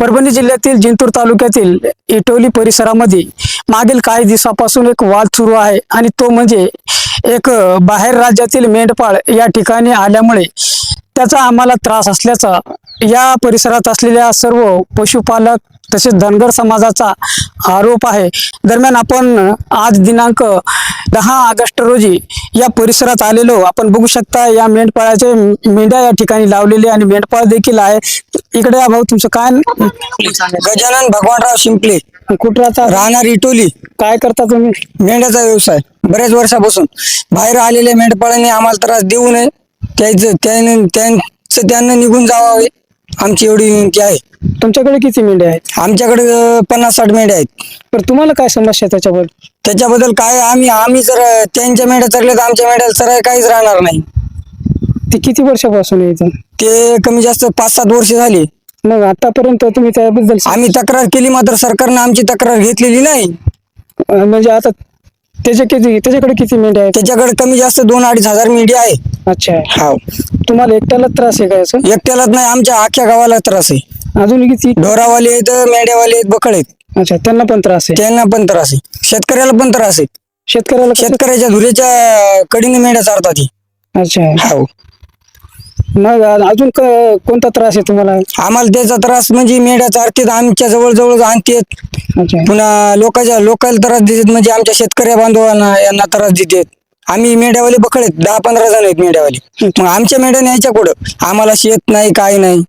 परभणी जिल्ह्यातील जिंतूर तालुक्यातील इटोली परिसरामध्ये मागील काही दिवसापासून एक वाद सुरू आहे आणि तो म्हणजे एक बाहेर राज्यातील मेंढपाळ या ठिकाणी आल्यामुळे त्याचा आम्हाला त्रास असल्याचा या परिसरात असलेल्या सर्व पशुपालक तसेच धनगर समाजाचा आरोप आहे. दरम्यान आपण आज दिनांक दहा ऑगस्ट रोजी या परिसरात आलेलो. आपण बघू शकता या मेंढपाळाचे मेंढ्या या ठिकाणी लावलेले आणि मेंढपाळ देखील आहे. इकडे या भाऊ तुमचं काय? गजानन भगवानराव शिंपले. कुठं राहता राहणार इटोली काय करता तुम्ही? मेंढ्याचा व्यवसाय. बऱ्याच वर्षापासून. बाहेर आलेल्या मेंढपाळांनी आम्हाला त्रास देऊ नये. त्याचं त्यानं त्यांचं त्यांना निघून जावावे आमची एवढी विनंती आहे. तुमच्याकडे किती मेंढ्या आहेत? आमच्याकडे अं, पन्नास साठ मेंढ्या आहेत. तर तुम्हाला काय समस्या आहे त्याच्याबद्दल? त्याच्याबद्दल काय? आम्ही आम्ही जर अं, त्यांच्या मेंढ्या चरल्या तर आमच्या मेंढ्याला चराय काहीच राहणार नाही. ती किती वर्षापासून आहे इथं? ते कमी जास्त पाच सात वर्ष झाली. मग आतापर्यंत तुम्ही त्याबद्दल आम्ही तक्रार केली मात्र सरकारनं आमची तक्रार घेतलेली नाही. अं, म्हणजे आता त्याचे किती त्याच्याकडे किती मेंढ्या आहेत? त्याच्याकडे कमी जास्त दोन अडीच हजार मेंढ्या आहे. अच्छा. हा तुम्हाला एकट्याला त्रास आहे का याचा? एकट्यालाच नाही आमच्या अख्ख्या गावाला त्रास आहे. अजून किती? ढोरावाले आहेत मेंढ्यावाले आहेत बकळ आहेत. अच्छा त्यांना पण त्रास आहे. त्यांना पण त्रास आहे. शेतकऱ्याला पण त्रास आहे. शेतकऱ्याला कसं- शेतकऱ्याच्या धुऱ्याच्या कडीने मेंढ्या चारतात ही. अच्छा. हो मग अजून क- कोणता त्रास आहे तुम्हाला? आम्हाला त्याचा त्रास म्हणजे मेंढ्या चारतात आमच्या जवळ जवळ आणतात अच्छा. पुन्हा लोकांच्या लोकांना त्रास देतात म्हणजे आमच्या शेतकऱ्या बांधवांना यांना त्रास देतात. आम्ही मेंढ्यावाले बकळ आहेत दहा पंधरा जण आहेत मेंढ्यावाले. मग आमच्या मेंढ्या न्यायच्या कुठं? आम्हाला शेत नाही काय नाही.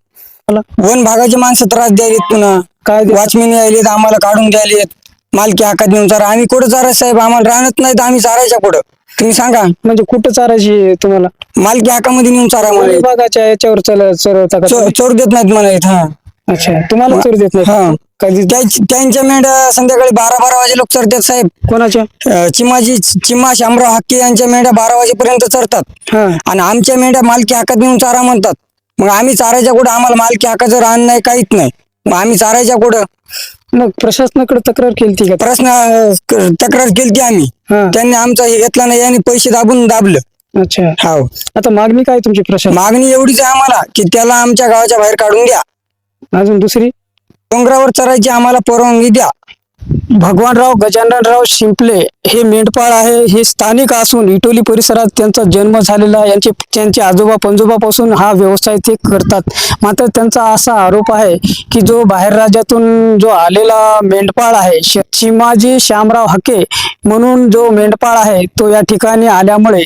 वन भागाचे माणसं त्रास द्यायलेत पुन्हा. काय देतात? वॉचमेन यायलेत आम्हाला काढून द्यायलेत. मालकी हाकात नेऊन चारा आम्ही कुठं चारायचं साहेब? आम्हाला राहत नाही तर आम्ही चारायच्या कुठं? तुम्ही सांगा. म्हणजे कुठं चारायची तुम्हाला? मालकी हाकामध्ये नेऊन चारा मला विभागाच्या याच्यावर चल चरवता का तुम्ही? चोर देत नाहीत मला इथं. हा. अच्छा तुम्हाला चोर देत हा. नाही कधी? त्याच- त्यांच्या मेंढ्या संध्याकाळी बारा बारा वाजे लोक चरतात साहेब. कोणाच्या? अं, चिमाजी चिमा शामराव हक्के यांच्या मेंढ्या बारा वाजेपर्यंत चरतात. हा. आणि आमच्या मेंढ्या मालकी हाकात नेऊन चारा म्हणतात. मग आम्ही चारायच्या कुठं आम्हाला मालकी हाकाचं रान नाही काहीच नाही. मग आम्ही चारायच्या कुठं? मग प्रशासनाकडे तक्रार केली का? प्रश्न अं, क- तक्रार केली आम्ही. हा. त्यांनी आमचा हे घेतला नाही आणि पैसे दाबून दाबलं. अच्छा. हो आता मागणी काय तुमची प्रशासन? मागणी एवढीच आहे आम्हाला की त्याला आमच्या गावाच्या बाहेर काढून द्या. अजून दुसरी? डोंगरावर चरायची आम्हाला परवानगी द्या. भगवानराव गजाननराव शिंपले हे मेंढपाळ आहे. हे स्थानिक असून इटोली परिसरात त्यांचा जन्म झालेला यांचे त्यांचे आजोबा पंजोबापासून हा व्यवसाय ते करतात. मात्र त्यांचा असा आरोप आहे की जो बाहेर राज्यातून जो आलेला मेंढपाळ आहे श- चिमाजी श्यामराव हके म्हणून जो मेंढपाळ आहे तो या ठिकाणी आल्यामुळे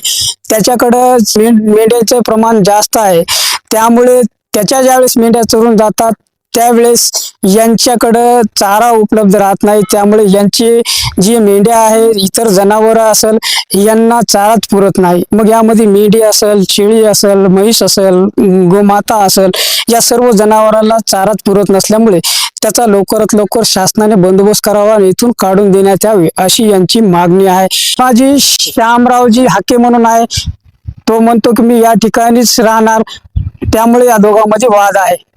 त्याच्याकडं मेंढ मेंढ्याचं प्रमाण जास्त आहे. त्यामुळे त्याच्या ज्यावेळेस मेंढ्या चरून जातात त्यावेळेस यांच्याकडं चारा उपलब्ध राहत नाही. त्यामुळे यांची जी मेंढ्या आहे इतर जनावरं असेल यांना चाराच पुरत नाही. मग यामध्ये मेंढी असेल शेळी असेल म्हैस असेल गोमाता असेल या सर्व जनावरांना चाराच पुरत नसल्यामुळे त्याचा लवकरात लवकर शासनाने बंदोबस्त करावा आणि इथून काढून देण्यात यावे अशी यांची मागणी आहे. माझी श्यामरावजी हाके म्हणून आहे. तो म्हणतो की मी या ठिकाणीच राहणार. त्यामुळे या दोघांमध्ये वाद आहे.